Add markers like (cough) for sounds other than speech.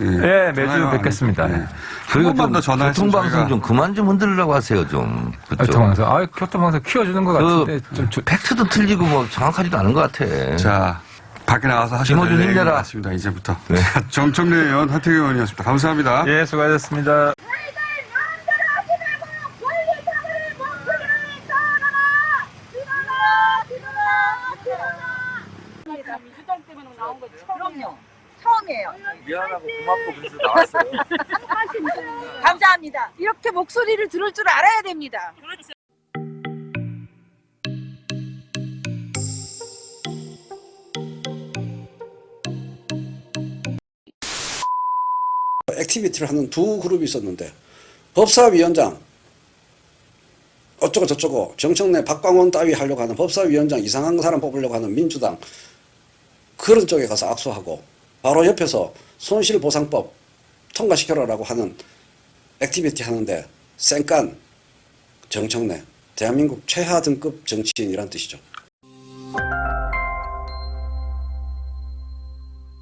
예, 매주 전화요. 뵙겠습니다. 예. 예. 한 그리고 번만 좀더 전화했으면 교통방송 저희가 좀 그만 좀 흔들으라고 하세요, 좀. 그쪽. 교통방송. 아, 교통방송 키워주는 것 같은데. 그, 좀, 조- 팩트도 틀리고 뭐 정확하지도 않은 것 같아. 자 밖에 나가서 김어준 얘기가 힘내라. 많습니다. 이제부터. 네. 자, (laughs) 정청래 의원, 하태경 의원이었습니다. 감사합니다. 예, 수고하셨습니다. 너희들 마음대로 하지 말고 권리당을 목소리를 따라라! 일어나! 일어나! 일어나! 민주당 때문에 나온 거 그럼요. 처음이에요. 미안하고 고맙고 그래서 나왔어요. (laughs) 감사합니다. 이렇게 목소리를 들을 줄 알아야 됩니다. 액티비티를 하는 두 그룹이 있었는데 법사위원장 어쩌고 저쩌고 정청래 박광원 따위 하려고 하는 법사위원장 이상한 사람 뽑으려고 하는 민주당 그런 쪽에 가서 악수하고 바로 옆에서 손실보상법 통과시켜라라고 하는 액티비티 하는데 쌩깐 정청래 대한민국 최하 등급 정치인이란 뜻이죠.